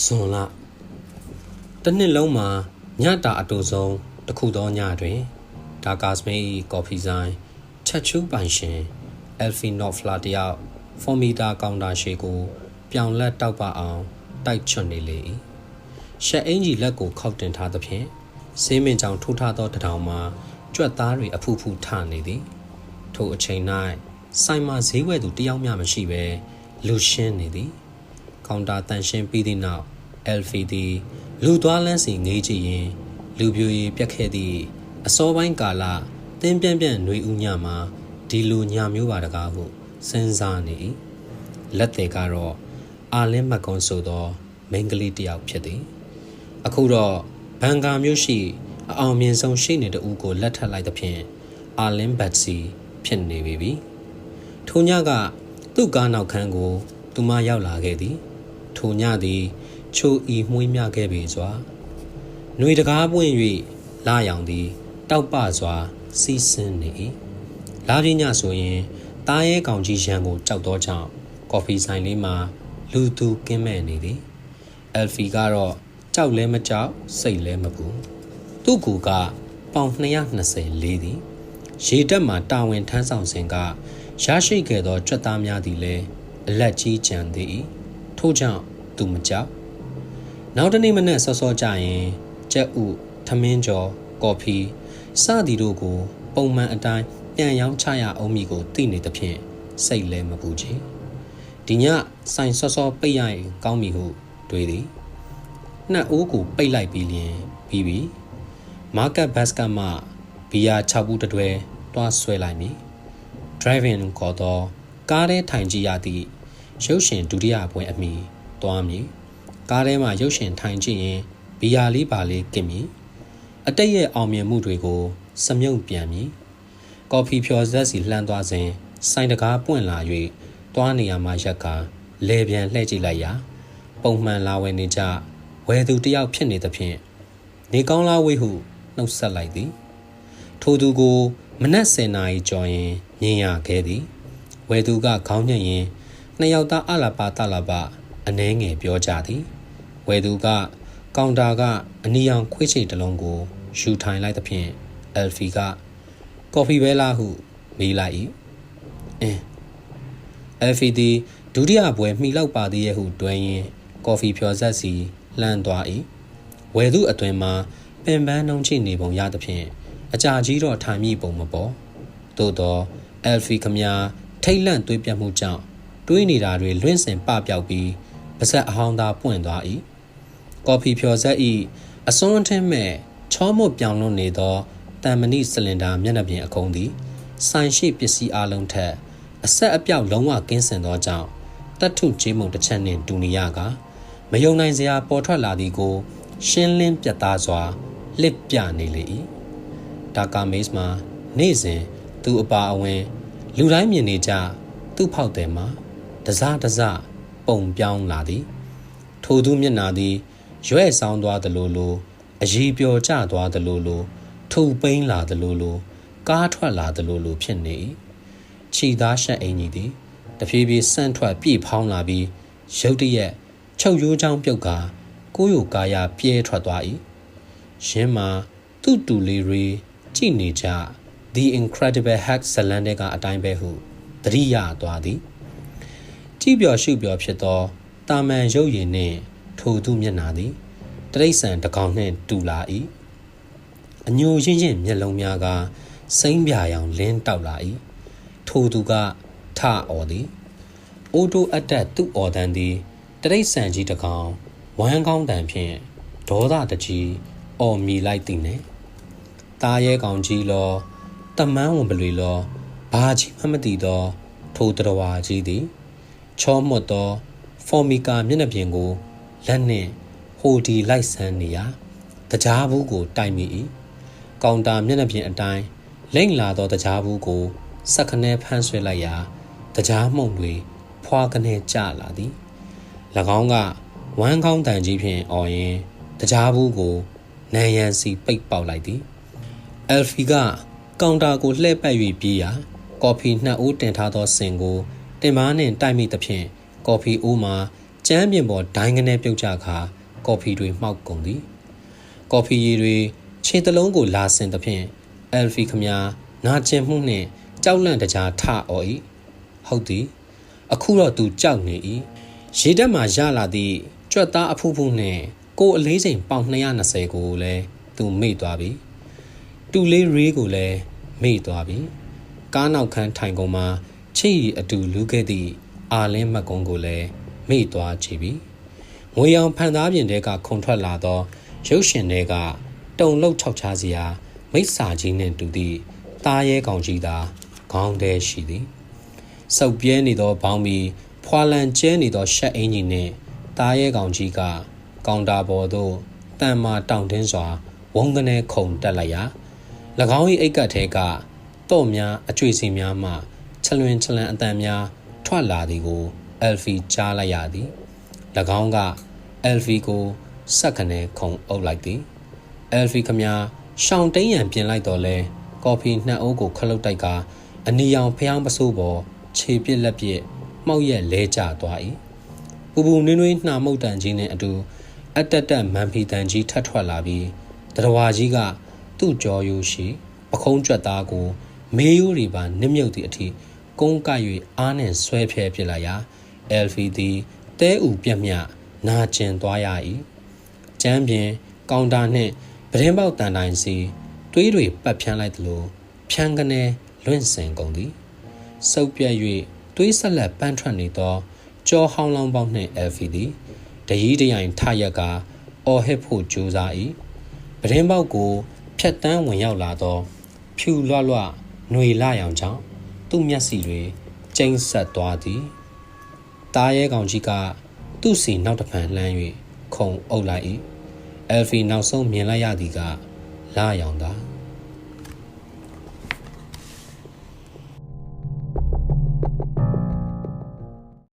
ဇွန်လတစ်နှစ်လုံးမှာညတာအတူဆုံးတစ်ခုသောညတွင်ဒါကာစမေး၏ကော်ဖီဆိုင်ချက်ချူးပိုင်ရှင်အယ်ဖီနော့ဖလာတယောက်ဖော်မီတာကောင်တာရှေကို ပြောင်လက်တောက်ပအောင်တိုက်ချွတ်နေလေ၏ရှက်အင်ကြီးလက်ကိုခောက်တင်ထားသဖြင့်ဆေးမင်ကြောင်ထိုးထားသောတထောင်မှာကြွက်သားတွေအဖူဖူထနေသည်ထိုအချိန်၌ဆိုင်မှာဈေးဝယ်သူတယောက်မျှမရှိဘဲလူရှင်းနေသည် ကောင်တာတန်ရှင်းပြီးသည့်နောက် LFD လူသွားလန်းစီငေးကြည့်ရင်လူပြိုရီပြက်ခဲ့သည့်အစောပိုင်းကာလတင်းပြန့်ပြန့်ຫນွေဦးညမှာဒီလိုညမျိုးပါတကားဟုစဉ်းစားနေ၏လက်သေးကတော့အာလင်းမကွန်ဆိုသောမိန်းကလေးတစ်ယောက်ဖြစ်သည်အခုတော့ဘန်ကာမျိုးရှိအအောင်မြင်ဆုံးရှိနေတူကိုလက်ထပ်လိုက်သဖြင့်အာလင်းဘတ်စီဖြစ်နေပြီပြီထိုညကသူ့ကားနောက်ခန်းကိုသူမရောက်လာခဲ့သည် ထိုညသည်ချိုဤမှုေးမြခဲ့ပေစွာຫນွေတကားပွင့်၍လာရောင်သည် တောက်ပစွာ စီးဆင်းနေ၏လာပြင်းညဆိုရင်တားရဲကောင်ကြီးရန်ကိုကြောက်သောကြောင့်ကော်ဖီဆိုင်လေးမှာလူသူကင်းမဲ့နေသည်အယ်ဖီကတော့ကြောက်လဲမကြောက်စိတ်လဲမပူသူ့ကူကပေါင်220လေးသည်ရေတက်မှာတာဝန်ထမ်းဆောင်စဉ်ကရရှိခဲ့သောကြွက်သားများသည်လည်းအလက်ကြီးကြံသည်၏ထို့ကြောင့် သူမကြောက်နောက်တနေ့မနက်စောစောကြရင်ကြက်ဥထမင်းကျော်ကော်ဖီစသည်တို့ကို ပုံမှန်အတိုင်းပြန်ရောင်းချရအောင်မီကိုသိနေသဖြင့်စိတ်လဲမပူချေဒီညဆိုင်စောစောပိတ်ရရင်ကောင်းပြီဟုတွေးသည်နှစ်အိုးကိုပိတ်လိုက်ပြီးလျင်ပြီးပြီမာကတ်ဘတ်စကမှဘီယာ6ဘူးတတွဲတွားဆွဲလိုက်မည် driving ခေါ်သောကားထဲထိုင်ကြည့်ရသည့်ရုပ်ရှင်ဒုတိယပွဲအမိ သွားမည်ကားထဲမှာရုပ်ရှင်ထိုင်ကြည့်ရင်ဘီယာလေးပါလေးกินမည်အတိတ်ရဲ့အောင်မြင်မှုတွေကိုစမြုံပြန်မည်ကော်ဖီဖြော်ဆက်စီလှမ်းသွားစဉ်ဆိုင်တကားပွင့်လာ၍တွားနေရမှရက်ကလေပြန်လှည့်ကြည့်လိုက်ရာပုံမှန်လာဝယ်နေကြဝယ်သူတယောက်ဖြစ်နေသဖြင့်နေကောင်းလားဝေးဟုနှုတ်ဆက်လိုက်သည်ထိုသူကိုမနက်10နာရီကျော်ရင်မြင်ရခဲ့သည်ဝယ်သူကခေါင်းညှက်ရင်နှစ်ယောက်သားအလာပါတလာပါ အနှဲငယ်ပြောကြသည်ဝယ်သူက ကောင်တာကအနီရောင်ခွေးချိတ်တစ်လုံးကိုယူထိုင်လိုက်သဖြင့်အယ်ဖီကကော်ဖီပဲလားဟုမေးလိုက်၏အင်းအယ်ဖီသည်ဒုတိယပွဲမှီလောက်ပါသေးရဲ့ဟုတွင်ရင်ကော်ဖီဖြော်ဆက်စီလှမ်းသွား၏ဝယ်သူအတွင်မှာပင်ပန်းနှုံချိနေပုံရသဖြင့်အကြာကြီးတော့ထိုင်မိပုံမပေါ်သို့တော့အယ်ဖီခမညာထိတ်လန့်သွေးပြတ်မှုကြောင့်တွေးနေတာတွေလွင့်စင်ပပျောက်ပြီး ပါဇက်အဟောင်းသားပွင့်သွား၏ကော်ဖီဖြော်ဆက်၏အစွန်းအထင်းမဲ့ချောမွတ်ပြောင်လွန်နေသောတန်မဏိစလင်ဒါမျက်နှာပြင်အကုံးသည်ဆိုင်ရှိပစ္စည်းအလုံးထက်အဆက်အပြောက်လုံးဝကင်းစင်သောကြောင့်တတ်ထုကျေးမုံတစ်ချက်နှင့်တူနေရကမယုံနိုင်စရာပေါ်ထွက်လာသည်ကို ရှင်းလင်းပြတ်သားစွာလစ်ပြနေလေ၏ဒါကာမေ့စ်မှာနေ့စဉ်သူအပါအဝင် လူတိုင်းမြင်နေကြသူ့ဖောက်တယ်မှာတစားတစား ပုံပြောင်းလာသည်ထိုသူမျက်နာသည်ရွဲ့ဆောင်သွားသလိုလိုအရီပျော်ကျသွားသလိုလိုထုပ်ပိန်းလာသလိုလိုကားထွက်လာသလိုလိုဖြစ်နေ၏ခြိသားရှက်အင်ကြီးသည်တဖြည်းဖြည်းဆန့်ထွက်ပြေးဖောင်းလာပြီးရုတ်တရက်ချုပ်ရိုးချောင်းပြုတ်ကာကိုယ်ယိုကာယပြဲထွက်သွား၏ရင်းမှာသူ့တူလေးတွေကြည့်နေကြ The Incredible Hulk ဇလန်တဲ့ကအတိုင်းပဲဟုသတိရသွားသည် ကြည်ပြော်ရှုပြော်ဖြစ်သောတာမန်ရုပ်ရည်နှင့် ထိုသူမျက်နာသည်တရိษံတကောင်နှင့်တူလာ၏အညိုရင့်ရင့်မျက်လုံးများကစိမ့်ပြာရောင်လင်းတောက်လာ၏ထိုသူကထအော်သည်အိုတိုအတက်သူ့အော်တန်းသည်တရိษံကြီးတကောင်ဝမ်းကောင်းတန်ဖြင့်ဒေါသတကြီးအော်မြည်လိုက်သည်နှင့်တာရဲကောင်ကြီးလောတမန်းဝင်ပလွေလောဘာကြီးမှမသိသောထိုတတော်ဝါကြီးသည် ချောမွတ်သောဖော်မီကာမျက်နှာပြင်ကိုလက်နှင့်ဟိုဒီလိုက်ဆန်းနေရာတကြားဘူးကိုတိုက်မိ၏ကောင်တာမျက်နှာပြင်အတိုင်းလိမ့်လာသောတကြားဘူးကိုစက်ခနဲဖမ်းဆွဲလိုက်ရာတကြားမှုန်တွေဖွာကနေကျလာသည်၎င်းကဝမ်းကောင်းတန်ကြီးဖြင့်အော်ရင်တကြားဘူးကိုနန်ရန်စီပိတ်ပေါက်လိုက်သည်အယ်ဖီကကောင်တာကိုလှည့်ပတ်၍ပြေးရာကော်ဖီနှစ်အိုးတင်ထားသောစင်ကို တင်မားနှင့်တိုက်မိသဖြင့်ကော်ဖီအိုးမှာကျမ်းပြင်ပေါ်ဒိုင်းကနေပြုတ်ကြခါကော်ဖီတွေမှောက်ကုန်သည်ကော်ဖီရည်တွေခြေတလုံးကိုလာဆင်သဖြင့်အယ်ဖီခမနာကျင်မှုနှင့်ကြောက်လန့်တကြားထအော်၏ဟုတ်သည်အခုတော့သူကြောက်နေ၏ရေတက်မှရလာသည့်ကြွက်သားအဖူးဖူးနှင့်ကိုယ်အလေးချိန်ပေါင်220ကိုလည်းသူမေ့သွားပြီတူလေးရေးကိုလည်းမေ့သွားပြီကားနောက်ခန်းထိုင်ကုန်မှာ ချိတ်ရီအတူလူခဲ့သည့်အာလင်းမတ်ကုန်းကိုလည်းမေ့သွားချပြီငွေရောင်ဖန်သားပြင်တဲကခုန်ထွက်လာသောရုပ်ရှင်တွေကတုံလုတ်ခြောက်ချားစရာမိစ္ဆာကြီးနှင့်တူသည့်သားရဲကောင်ကြီးသာခေါင်းထဲရှိသည်စုပ်ပြဲနေသောဘောင်းမီဖွာလန်ကျဲနေသောရှက်အင်ကြီးနှင့်တားရဲကောင်ကြီးကကောင်တာပေါ်သို့တန်မာတောင့်တင်းစွာဝုန်းကနေခုန်တက်လိုက်ရာ၎င်း၏အိတ်ကတ်ထဲကတော့များအကျွေစီများမှ ချလွင်ချလန်အတန်များထွက်လာသည်ကိုအယ်ဖီကြားလိုက်ရသည်၎င်းကအယ်ဖီကိုဆက်ကနေခုန်အုပ်လိုက်သည်အယ်ဖီခမရှောင်းတိန်ရန်ပြင်လိုက်တော့လဲကော်ဖီနှစ်အိုးကိုခလုတ်တိုက်ကအနီရောင်ဖျောင်းပစိုးပေါ်ခြေပြစ်လက်ပြစ်မှောက်ရက်လဲကျသွား၏ပူပူနွေးနွေးနှာမုတ်တန်ကြီးနဲ့အတူအတက်တက်မန်ဖီတန်ကြီးထပ်ထွက်လာပြီးတရဝါကြီးကသူ့ကြောရိုးရှိပခုံးကြွက်သားကို မေးရိုးတွေပါနစ်မြုပ်သည့်အထိ ကုန်းကပ်၍အားနှင့်ဆွဲဖြဲဖြစ်လာရာအယ်ဖီသည်တဲဥပြက်မြနာကျင်သွားရ၏ကျမ်းပြင်ကောင်တာနှင့်ပဒင်းပေါက်တန်တိုင်းစီတွေးတွေပတ်ဖြန်းလိုက်သလိုဖြန်းကနေလွင့်စင်ကုန်သည်စုပ်ပြက်၍တွေးဆက်လက်ပန်းထွက်နေသောကြောဟောင်းလောင်းပေါက်နှင့်အယ်ဖီသည်တရီးတရိုင်ထရက်ကအော်ဟစ်ဖို့ကြိုးစား၏ပဒင်းပေါက်ကိုဖြတ်တန်းဝင်ရောက်လာသောဖြူလွလွຫນွေလာရောင်ကြောင့် သူ့မျက်စီတွေကျိန်းဆက်သွားသည်တားရဲကောင်ကြီးကသူ့စီနောက်တစ်ဖန်လှမ်း၍ခုံအုပ်လိုက်၏အယ်ဖီနောက်ဆုံးမြင်လိုက်ရသည်ကလာရောင်သာ